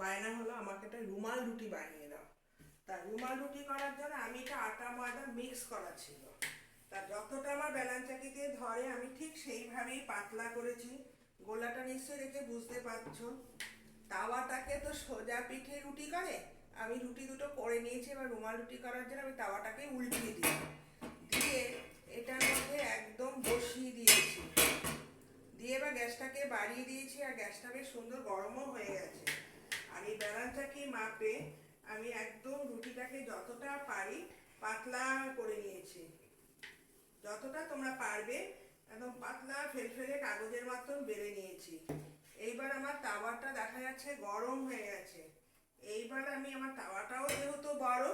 বায়না হলো আমাকে একটা রুমাল রুটি বানিয়ে দাও। তা রুমাল রুটি করার জন্য আমি এটা আটা ময়দা মিক্স করা ছিল। তা যতটা আমার বেলান চাকিতে ধরে, আমি ঠিক সেইভাবেই পাতলা করেছি। গোলাটা নিশ্চয়ই দেখে বুঝতে পারছ। তাওয়াটাকে তো সোজা পিঠে রুটি করে, আমি রুটি দুটো করে নিয়েছি, এবার রুমাল রুটি করার জন্য আমি তাওয়াটাকে উল্টিয়ে দিই দিয়ে এটার মধ্যে একদম বসিয়ে দিয়েছি। দিয়ে এবার গ্যাসটাকে বাড়িয়ে দিয়েছি, আর গ্যাসটা বেশ সুন্দর গরমও হয়ে গেছে। আর এই মাপে আমি একদম রুটিটাকে যতটা পারি পাতলা করে নিয়েছি। যতটা তোমরা পারবে, একদম পাতলা ফেলফেলে কাগজের মতন বেড়ে নিয়েছি। এইবার আমার তাওয়াটা দেখা যাচ্ছে গরম হয়ে গেছে। এইবার আমি আমার তাওয়াটাও যেহেতু বড়,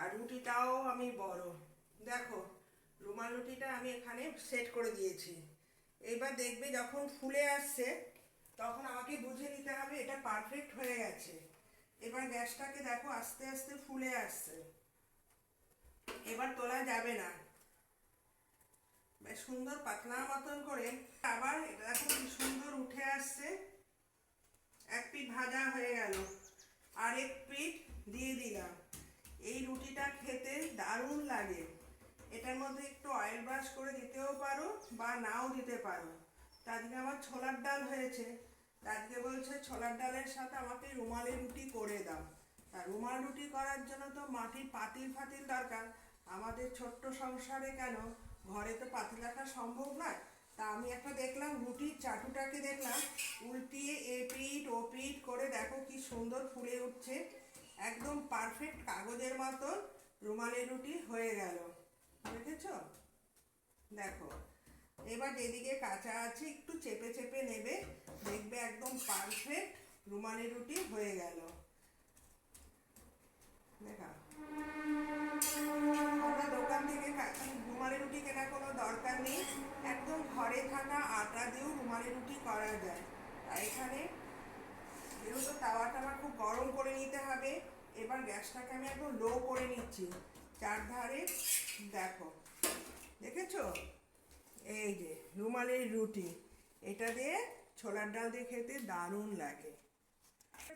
আর রুটিটাও আমি বড়। দেখো, রুমাল রুটিটা আমি এখানে সেট করে দিয়েছি। এইবার দেখবে যখন ফুলে আসছে তখন আমাকে বুঝে নিতে হবে, এটা পারফেক্ট হয়ে গেছে। এবার গ্যাসটাকে দেখো আস্তে আস্তে ফুলে আসছে। এবার তোলা যাবে না। বেশ সুন্দর পাতলা মতন করে। আবার দেখো সুন্দর উঠে আসছে। এক পিঠ ভাজা হয়ে গেল। আর এক পিঠ দিয়ে দিলাম। এই রুটিটা খেতে দারুণ লাগে। এটার মধ্যে একটু অয়েল ব্রাশ করে দিতেও পারো বা নাও দিতে পারো। আজকে আমার ছোলার ডাল হয়েছে। আজকে বলছে, ছোলার ডালের সাথে আমাকে রুমালি রুটি করে দাও। তা রুমাল রুটি করার জন্য তো মাটির পাতিল ফাতিল দরকার। আমাদের ছোট্ট সংসারে কেন? ঘরে তো পাতিল রাখা সম্ভব নয়। তা আমি একটা দেখলাম, রুটির চাটুটাকে দেখলাম। উল্টিয়ে এ পিঠ ও পিঠ করে দেখো কি সুন্দর ফুলে উঠছে। একদম পারফেক্ট কাগজের মতন রুমালি রুটি হয়ে গেল। দেখেছ? দেখো। এবার যেদিকে কাঁচা আছে, একটু চেপে চেপে নেবে, দেখবে একদম পারফেক্ট রুমালি রুটি হয়ে গেল। দেখা। আমরা দোকান থেকে রুমালি রুটি কেনার কোনো দরকার নেই, একদম ঘরে থাকা আটা দিয়েও রুমালি রুটি করা যায়। আর এখানে যেহেতু তাওয়াটা আমার খুব গরম করে নিতে হবে, এবার গ্যাসটাকে আমি একদম লো করে নিচ্ছি। চারধারে দেখো। দেখেছ? এই যে, রুমালের রুটি। এটা দিয়ে ছোলার ডাল দিয়ে খেতে দারুণ লাগে।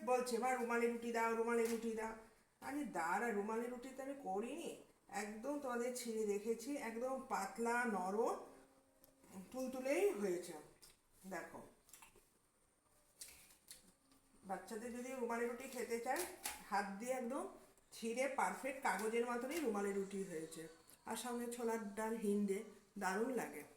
বলছে বা রুমালি রুটি দাও রুমালি রুটি দাও। আমি, দাঁড়া রুমালি রুটি তো আমি করিনি। একদম তোমাদের ছিঁড়ে দেখেছি, একদম পাতলা, নরম, তুলতুলেই হয়েছে। দেখো। বাচ্চাদের যদি রুমালি রুটি খেতে চায়, হাত দিয়ে একদম ছিঁড়ে পারফেক্ট কাগজের মতনই রুমালি রুটি হয়েছে। আর সঙ্গে ছোলার ডাল হিন্দে দারুণ লাগে।